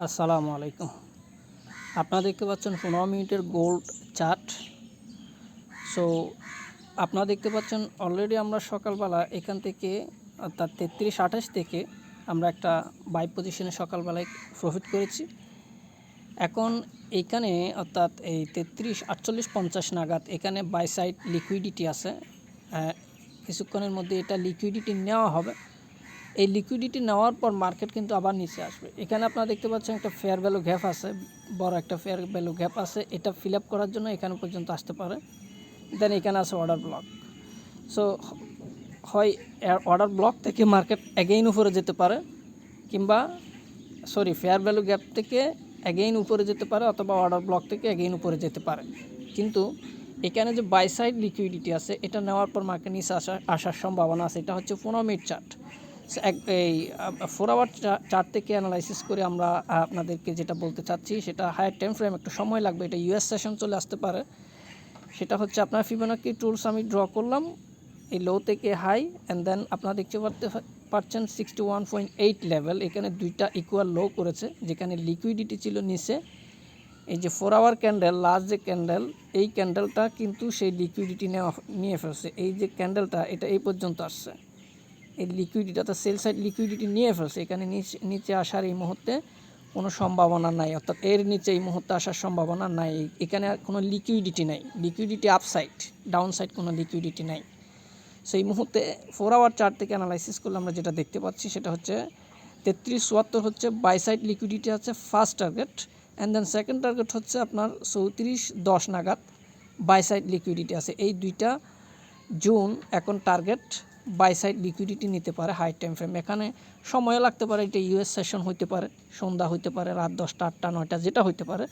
আসসালামু আলাইকুম। আপনারা দেখতে পাচ্ছেন পনেরো মিনিটের গোল্ড চার্ট। সো আপনারা দেখতে পাচ্ছেন অলরেডি আমরা সকালবেলা এখান থেকে, অর্থাৎ তেত্রিশ আঠাশ থেকে আমরা একটা বাই পজিশনে সকালবেলায় প্রফিট করেছি। এখন এইখানে অর্থাৎ এই তেত্রিশ, আটচল্লিশ, পঞ্চাশ নাগাদ এখানে বাই সাইড লিকুইডিটি আছে। কিছুক্ষণের মধ্যে এটা লিকুইডিটি নেওয়া হবে। এই লিকুইডিটি নেওয়ার পর মার্কেট কিন্তু আবার নিচে আসবে। এখানে আপনারা দেখতে পাচ্ছেন একটা ফেয়ার ভ্যালু গ্যাপ আছে, বড় একটা ফেয়ার ভ্যালু গ্যাপ আছে। এটা ফিল আপ করার জন্য এখানে পর্যন্ত আসতে পারে। দেন এখানে আছে অর্ডার ব্লক সো হয় অর্ডার ব্লক থেকে মার্কেট অ্যাগেইন উপরে যেতে পারে, কিংবা সরি ফেয়ার ভ্যালু গ্যাপ থেকে অ্যাগেইন উপরে যেতে পারে, অথবা অর্ডার ব্লক থেকে অ্যাগেইন উপরে যেতে পারে। কিন্তু, এখানে যে বাই সাইড লিকুইডিটি আছে, এটা নেওয়ার পর মার্কেট নিচে আসা আসার সম্ভাবনা আছে। এটা হচ্ছে পনেরো মিনিট চার্ট এই ফোর আওয়ার চার্ট থেকে অ্যানালাইসিস করে আমরা আপনাদেরকে যেটা বলতে চাচ্ছি, সেটা হায়ার টাইম ফ্রেম একটু সময় লাগবে, এটা ইউএস সেশন চলে আসতে পারে। সেটা হচ্ছে আপনার ফিবোনাকি টুলস আমি ড্র করলাম, এই লো থেকে হাই অ্যান্ড দেন আপনারা দেখতে পারতে, পারছেন sixty one point eight level এখানে দুইটা ইকুয়াল লো করেছে, যেখানে লিকুইডিটি ছিল নিচে। এই যে ফোর আওয়ার ক্যান্ডেল লাস্ট যে ক্যান্ডেল এই ক্যান্ডেলটা কিন্তু সেই লিকুইডিটি নেওয়া, নিয়ে ফেলছে। এই যে ক্যান্ডেলটা এটা এই পর্যন্ত আসছে। এই লিকুইডিটি অর্থাৎ সেল সাইড লিকুইডিটি নিয়ে ফেলছে। এখানে নিচে নিচে আসার এই মুহূর্তে কোনো সম্ভাবনা নাই, অর্থাৎ এর নিচে এই মুহূর্তে আসার সম্ভাবনা নাই। এখানে কোনো লিকুইডিটি নাই। লিকুইডিটি আপসাইড ডাউন সাইড কোনো লিকুইডিটি নাই। সেই মুহূর্তে ফোর আওয়ার চার্ট থেকে অ্যানালাইসিস করলে আমরা যেটা দেখতে পাচ্ছি সেটা হচ্ছে তেত্রিশ চুয়াত্তর হচ্ছে বাই সাইড লিকুইডিটি আছে first target and then second target হচ্ছে আপনার চৌত্রিশ দশ নাগাদ বাই সাইড লিকুইডিটি আছে। এই দুইটা জুন এখন টার্গেট বাই সাইড লিকুইডিটি নিতে পারে, হাই টাইম ফ্রেম। এখানে সময়ও লাগতে পারে, এটা ইউএস সেশন হইতে পারে, সন্ধ্যা হইতে পারে, রাত দশটা, আটটা, নয়টা, যেটা হইতে পারে,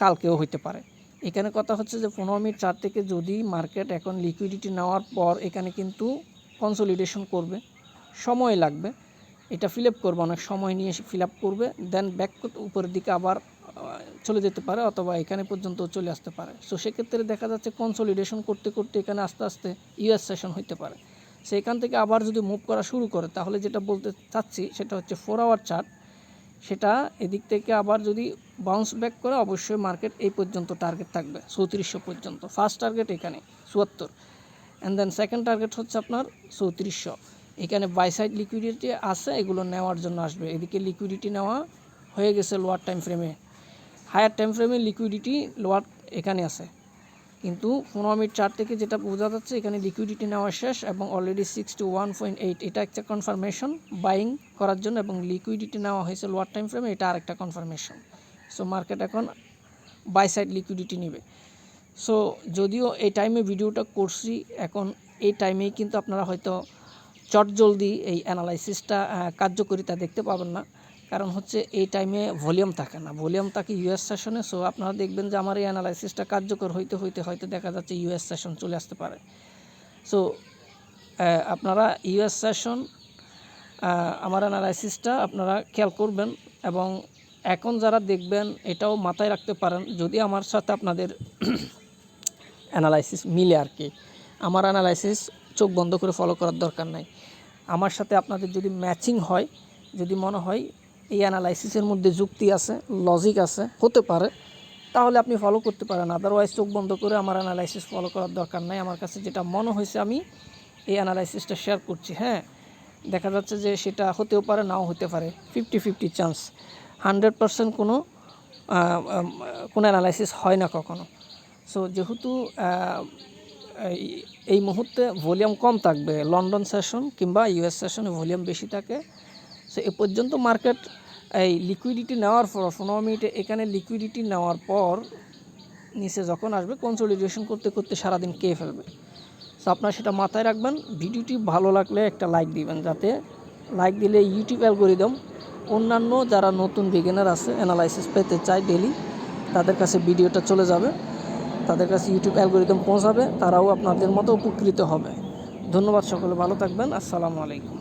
কালকেও হইতে পারে। এখানে কথা হচ্ছে যে পনেরো মিনিট চার থেকে যদি মার্কেট এখন লিকুইডিটি নেওয়ার পর এখানে কিন্তু কনসলিডেশন করবে, সময় লাগবে। এটা ফিল আপ করবে, অনেক সময় নিয়ে এসে ফিল আপ করবে দেন ব্যাক উপরের দিকে আবার চলে যেতে পারে অথবা এখানে পর্যন্ত চলে আসতে পারে। সো সেক্ষেত্রে দেখা যাচ্ছে কনসলিডেশন করতে করতে এখানে আস্তে আস্তে ইউএস সেশন হইতে পারে। সেখান থেকে আবার যদি মুভ করা শুরু করে, তাহলে যেটা বলতে চাচ্ছি সেটা হচ্ছে ফোর আওয়ার চার্ট সেটা এদিক থেকে আবার যদি বাউন্স ব্যাক করে, অবশ্যই মার্কেট এই পর্যন্ত টার্গেট থাকবে, চৌত্রিশশো পর্যন্ত। ফার্স্ট টার্গেট এখানে, চুয়াত্তর। অ্যান্ড দেন সেকেন্ড টার্গেট হচ্ছে আপনার চৌত্রিশশো। এখানে বাই সাইড লিকুইডিটি আছে, এগুলো নেওয়ার জন্য আসবে। এদিকে লিকুইডিটি নেওয়া হয়ে গেছে লোয়ার টাইম ফ্রেমে হায়ার টাইম ফ্রেমে লিকুইডিটি লোয়ার এখানে আছে। কিন্তু পনেরো মিনিট চার থেকে যেটা বোঝা যাচ্ছে, এখানে লিকুইডিটি নেওয়া শেষ এবং already six two one point eight এটা একটা কনফার্মেশন বাইং করার জন্য এবং লিকুইডিটি নেওয়া হয়েছে লোয়ার টাইম ফ্রেমে এটা আরেকটা কনফার্মেশন সো মার্কেট এখন বাই সাইড লিকুইডিটি নেবে। সো যদিও এই টাইমে ভিডিওটা করছি, এখন এই টাইমেই কিন্তু আপনারা হয়তো চটজলদি এই অ্যানালাইসিসটা কার্যকরিতা দেখতে পাবেন না। কারণ হচ্ছে এই টাইমে ভলিউম থাকে না। ভলিউম থাকে ইউএস সেশনে সো আপনারা দেখবেন যে আমার এই অ্যানালাইসিসটা কার্যকর হইতে হইতে, হয়তো দেখা যাচ্ছে ইউএস সেশন চলে আসতে পারে। সো আপনারা ইউএস সেশন আমার অ্যানালাইসিসটা আপনারা খেয়াল করবেন এবং এখন যারা দেখবেন এটাও মাথায় রাখতে পারেন, যদি আমার সাথে আপনাদের অ্যানালাইসিস মিলে আর কি। আমার অ্যানালাইসিস চোখ বন্ধ করে ফলো করার দরকার নাই। আমার সাথে আপনাদের যদি ম্যাচিং হয়, যদি মনে হয় এই অ্যানালাইসিসের মধ্যে যুক্তি আছে লজিক আছে, হতে পারে। তাহলে আপনি ফলো করতে পারেন। আদারওয়াইজ চোখ বন্ধ করে আমার অ্যানালাইসিস ফলো করার দরকার নাই। আমার কাছে যেটা মনে হয়েছে আমি এই অ্যানালাইসিসটা শেয়ার করছি হ্যাঁ। দেখা যাচ্ছে যে সেটা হতেও পারে, নাও হতে পারে। Fifty fifty chance hundred percent কোনো কোনো অ্যানালাইসিস হয় না কখনো। সো যেহেতু এই- মুহূর্তে ভলিউম কম থাকবে লন্ডন সেশন কিংবা ইউএস সেশনে ভলিউম বেশি থাকে সো এ পর্যন্ত মার্কেট এই লিকুইডিটি নেওয়ার পর, পনেরো মিনিটে এখানে লিকুইডিটি নেওয়ার পর, নিচে যখন আসবে কনসলিডেশন করতে করতে সারাদিন কে ফেলবে। সো আপনারা সেটা মাথায় রাখবেন। ভিডিওটি ভালো লাগলে একটা লাইক দিবেন, যাতে লাইক দিলে ইউটিউব অ্যালগোরিদম অন্যান্য যারা নতুন বিগিনার আছে অ্যানালাইসিস পেতে চায় ডেলি তাদের কাছে ভিডিওটা চলে যাবে। তাদের কাছে ইউটিউব অ্যালগোরিদম পৌঁছাবে, তারাও আপনাদের মতো উপকৃত হবে। ধন্যবাদ সকলে, ভালো থাকবেন। আসসালামু আলাইকুম।